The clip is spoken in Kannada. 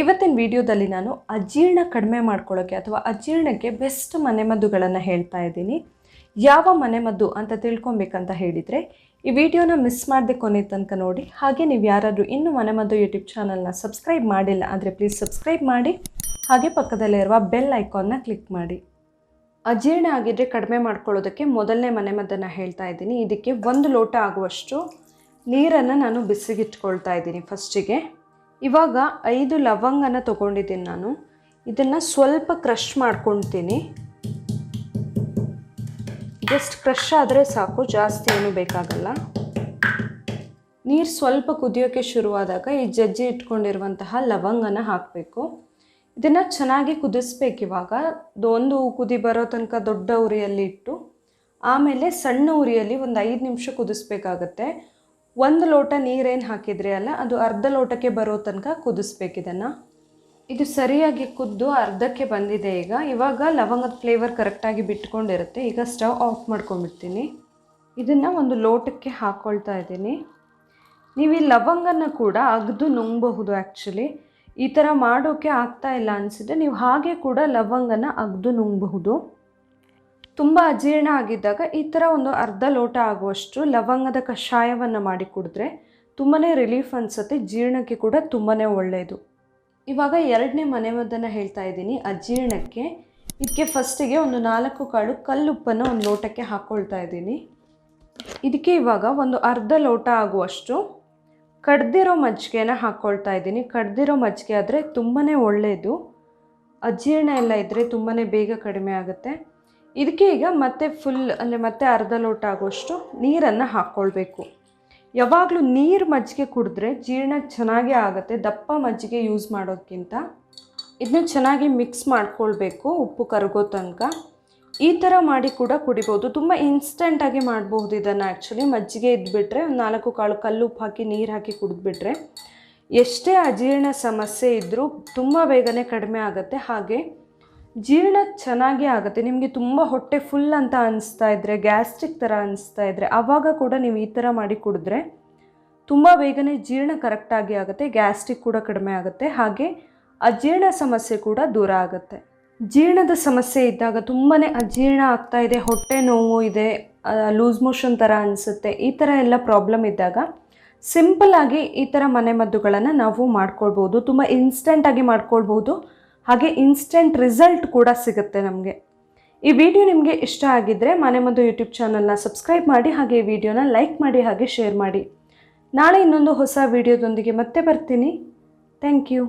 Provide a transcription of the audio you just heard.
ಇವತ್ತಿನ ವಿಡಿಯೋದಲ್ಲಿ ನಾನು ಅಜೀರ್ಣ ಕಡಿಮೆ ಮಾಡ್ಕೊಳ್ಳೋಕ್ಕೆ ಅಥವಾ ಅಜೀರ್ಣಕ್ಕೆ ಬೆಸ್ಟ್ ಮನೆಮದ್ದುಗಳನ್ನು ಹೇಳ್ತಾ ಇದ್ದೀನಿ. ಯಾವ ಮನೆಮದ್ದು ಅಂತ ತಿಳ್ಕೊಬೇಕಂತ ಹೇಳಿದರೆ ಈ ವಿಡಿಯೋನ ಮಿಸ್ ಮಾಡದೆ ಕೊನೆ ತನಕ ನೋಡಿ. ಹಾಗೆ ನೀವು ಯಾರಾದರೂ ಇನ್ನೂ ಮನೆಮದ್ದು ಯೂಟ್ಯೂಬ್ ಚಾನಲ್ನ ಸಬ್ಸ್ಕ್ರೈಬ್ ಮಾಡಿಲ್ಲ ಅಂದರೆ ಪ್ಲೀಸ್ ಸಬ್ಸ್ಕ್ರೈಬ್ ಮಾಡಿ. ಹಾಗೆ ಪಕ್ಕದಲ್ಲಿರುವ ಬೆಲ್ ಐಕಾನ್ನ ಕ್ಲಿಕ್ ಮಾಡಿ. ಅಜೀರ್ಣ ಆಗಿದ್ದರೆ ಕಡಿಮೆ ಮಾಡ್ಕೊಳ್ಳೋದಕ್ಕೆ ಮೊದಲನೇ ಮನೆಮದ್ದನ್ನು ಹೇಳ್ತಾ ಇದ್ದೀನಿ. ಇದಕ್ಕೆ ಒಂದು ಲೋಟ ಆಗುವಷ್ಟು ನೀರನ್ನು ನಾನು ಬಿಸಿಗಿಟ್ಕೊಳ್ತಾ ಇದ್ದೀನಿ ಫಸ್ಟಿಗೆ ಇವಾಗ ಐದು ಲವಂಗನ ತೊಗೊಂಡಿದ್ದೀನಿ ನಾನು. ಇದನ್ನು ಸ್ವಲ್ಪ ಕ್ರಷ್ ಮಾಡ್ಕೊತೀನಿ. ಜಸ್ಟ್ ಕ್ರಷ್ ಆದರೆ ಸಾಕು, ಜಾಸ್ತಿ ಏನು ಬೇಕಾಗಲ್ಲ. ನೀರು ಸ್ವಲ್ಪ ಕುದಿಯೋಕ್ಕೆ ಶುರುವಾದಾಗ ಈ ಜಜ್ಜಿ ಇಟ್ಕೊಂಡಿರುವಂತಹ ಲವಂಗನ ಹಾಕಬೇಕು. ಇದನ್ನು ಚೆನ್ನಾಗಿ ಕುದಿಸ್ಬೇಕು ಇವಾಗ. ಒಂದು ಕುದಿ ಬರೋ ತನಕ ದೊಡ್ಡ ಉರಿಯಲ್ಲಿ ಇಟ್ಟು, ಆಮೇಲೆ ಸಣ್ಣ ಉರಿಯಲ್ಲಿ ಒಂದು ಐದು ನಿಮಿಷ ಕುದಿಸ್ಬೇಕಾಗತ್ತೆ. ಒಂದು ಲೋಟ ನೀರೇನು ಹಾಕಿದ್ರಿ ಅಲ್ಲ, ಅದು ಅರ್ಧ ಲೋಟಕ್ಕೆ ಬರೋ ತನಕ ಕುದಿಸ್ಬೇಕು ಇದನ್ನು? ಇದು ಸರಿಯಾಗಿ ಕುದ್ದು ಅರ್ಧಕ್ಕೆ ಬಂದಿದೆ ಈಗ. ಇವಾಗ ಲವಂಗದ ಫ್ಲೇವರ್ ಕರೆಕ್ಟಾಗಿ ಬಿಟ್ಕೊಂಡಿರುತ್ತೆ. ಈಗ ಸ್ಟವ್ ಆಫ್ ಮಾಡ್ಕೊಂಡ್ಬಿಡ್ತೀನಿ. ಇದನ್ನು ಒಂದು ಲೋಟಕ್ಕೆ ಹಾಕ್ಕೊಳ್ತಾ ಇದ್ದೀನಿ. ನೀವು ಈ ಲವಂಗನ ಕೂಡ ಅಗ್ದು ನುಂಗಬಹುದು ಆ್ಯಕ್ಚುಲಿ ಈ ಥರ ಮಾಡೋಕ್ಕೆ ಆಗ್ತಾ ಇಲ್ಲ ಅನಿಸಿದ್ರೆ ನೀವು ಹಾಗೆ ಕೂಡ ಲವಂಗನ ಅಗ್ದು ನುಂಗಬಹುದು. ತುಂಬ ಅಜೀರ್ಣ ಆಗಿದ್ದಾಗ ಈ ಥರ ಒಂದು ಅರ್ಧ ಲೋಟ ಆಗುವಷ್ಟು ಲವಂಗದ ಕಷಾಯವನ್ನು ಮಾಡಿ ಕುಡಿದ್ರೆ ತುಂಬಾ ರಿಲೀಫ್ ಅನಿಸುತ್ತೆ, ಜೀರ್ಣಕ್ಕೆ ಕೂಡ ತುಂಬಾ ಒಳ್ಳೆಯದು ಇವಾಗ ಎರಡನೇ ಮನೆಮದ್ದನ್ನು ಹೇಳ್ತಾ ಇದ್ದೀನಿ. ಅಜೀರ್ಣಕ್ಕೆ ಇದಕ್ಕೆ ಫಸ್ಟಿಗೆ ಒಂದು ನಾಲ್ಕು ಕಾಳು ಕಲ್ಲುಪ್ಪನ್ನು ಒಂದು ಲೋಟಕ್ಕೆ ಹಾಕ್ಕೊಳ್ತಾ ಇದ್ದೀನಿ. ಇದಕ್ಕೆ ಇವಾಗ ಒಂದು ಅರ್ಧ ಲೋಟ ಆಗುವಷ್ಟು ಕಡ್ದಿರೋ ಮಜ್ಜಿಗೆನ ಹಾಕ್ಕೊಳ್ತಾ ಇದ್ದೀನಿ. ಕಡ್ದಿರೋ ಮಜ್ಜಿಗೆ ಆದರೆ ತುಂಬಾ ಒಳ್ಳೆಯದು ಅಜೀರ್ಣ ಎಲ್ಲ ಇದ್ದರೆ ತುಂಬಾ ಬೇಗ ಕಡಿಮೆ ಆಗುತ್ತೆ. ಇದಕ್ಕೆ ಈಗ ಮತ್ತೆ ಫುಲ್ ಅಂದರೆ ಮತ್ತೆ ಅರ್ಧ ಲೋಟ ಆಗೋಷ್ಟು ನೀರನ್ನು ಹಾಕ್ಕೊಳ್ಬೇಕು ಯಾವಾಗಲೂ ನೀರು ಮಜ್ಜಿಗೆ ಕುಡಿದ್ರೆ ಜೀರ್ಣ ಚೆನ್ನಾಗೇ ಆಗುತ್ತೆ, ದಪ್ಪ ಮಜ್ಜಿಗೆ ಯೂಸ್ ಮಾಡೋದಕ್ಕಿಂತ ಇದನ್ನ ಚೆನ್ನಾಗಿ ಮಿಕ್ಸ್ ಮಾಡ್ಕೊಳ್ಬೇಕು ಉಪ್ಪು ಕರಗೋ ತನಕ. ಈ ಥರ ಮಾಡಿ ಕೂಡ ಕುಡಿಬೋದು. ತುಂಬ ಇನ್ಸ್ಟೆಂಟಾಗಿ ಮಾಡಬಹುದು ಇದನ್ನು ಆ್ಯಕ್ಚುಲಿ ಮಜ್ಜಿಗೆ ಇದ್ಬಿಟ್ರೆ ಒಂದು ನಾಲ್ಕು ಕಾಳು ಕಲ್ಲುಪ್ಪು ಹಾಕಿ, ನೀರು ಹಾಕಿ ಕುಡಿದ್ಬಿಟ್ರೆ ಎಷ್ಟೇ ಅಜೀರ್ಣ ಸಮಸ್ಯೆ ಇದ್ದರೂ ತುಂಬ ಬೇಗನೆ ಕಡಿಮೆ ಆಗುತ್ತೆ. ಹಾಗೆ ಜೀರ್ಣ ಚೆನ್ನಾಗೇ ಆಗುತ್ತೆ. ನಿಮಗೆ ತುಂಬ ಹೊಟ್ಟೆ ಫುಲ್ ಅಂತ ಅನಿಸ್ತಾ ಇದ್ದರೆ ಗ್ಯಾಸ್ಟ್ರಿಕ್ ಥರ ಅನಿಸ್ತಾ ಇದ್ದರೆ ಆವಾಗ ಕೂಡ ನೀವು ಈ ಥರ ಮಾಡಿ ಕುಡಿದ್ರೆ ತುಂಬ ಬೇಗನೆ ಜೀರ್ಣ ಕರೆಕ್ಟಾಗಿ ಆಗುತ್ತೆ ಗ್ಯಾಸ್ಟ್ರಿಕ್ ಕೂಡ ಕಡಿಮೆ ಆಗುತ್ತೆ. ಹಾಗೆ ಅಜೀರ್ಣ ಸಮಸ್ಯೆ ಕೂಡ ದೂರ ಆಗುತ್ತೆ. ಜೀರ್ಣದ ಸಮಸ್ಯೆ ಇದ್ದಾಗ ತುಂಬಾ ಅಜೀರ್ಣ ಆಗ್ತಾ ಇದೆ, ಹೊಟ್ಟೆ ನೋವು ಇದೆ ಲೂಸ್ ಮೋಷನ್ ಥರ ಅನಿಸುತ್ತೆ, ಈ ಥರ ಎಲ್ಲ ಪ್ರಾಬ್ಲಮ್ ಇದ್ದಾಗ ಸಿಂಪಲ್ಲಾಗಿ ಈ ಥರ ಮನೆಮದ್ದುಗಳನ್ನು ನಾವು ಮಾಡ್ಕೊಳ್ಬೋದು. ತುಂಬ ಇನ್ಸ್ಟೆಂಟಾಗಿ ಮಾಡ್ಕೊಳ್ಬೋದು. ಹಾಗೆ ಇನ್ಸ್ಟೆಂಟ್ ರಿಸಲ್ಟ್ ಕೂಡ ಸಿಗುತ್ತೆ ನಮಗೆ. ಈ ವಿಡಿಯೋ ನಿಮಗೆ ಇಷ್ಟ ಆಗಿದ್ದರೆ ಮನೆ ಮದ್ದು ಯೂಟ್ಯೂಬ್ ಚಾನಲ್ನ ಸಬ್ಸ್ಕ್ರೈಬ್ ಮಾಡಿ, ಹಾಗೆ ಈ ವಿಡಿಯೋನ ಲೈಕ್ ಮಾಡಿ, ಹಾಗೆ ಶೇರ್ ಮಾಡಿ. ನಾಳೆ ಇನ್ನೊಂದು ಹೊಸ ವಿಡಿಯೋದೊಂದಿಗೆ ಮತ್ತೆ ಬರ್ತೀನಿ. Thank you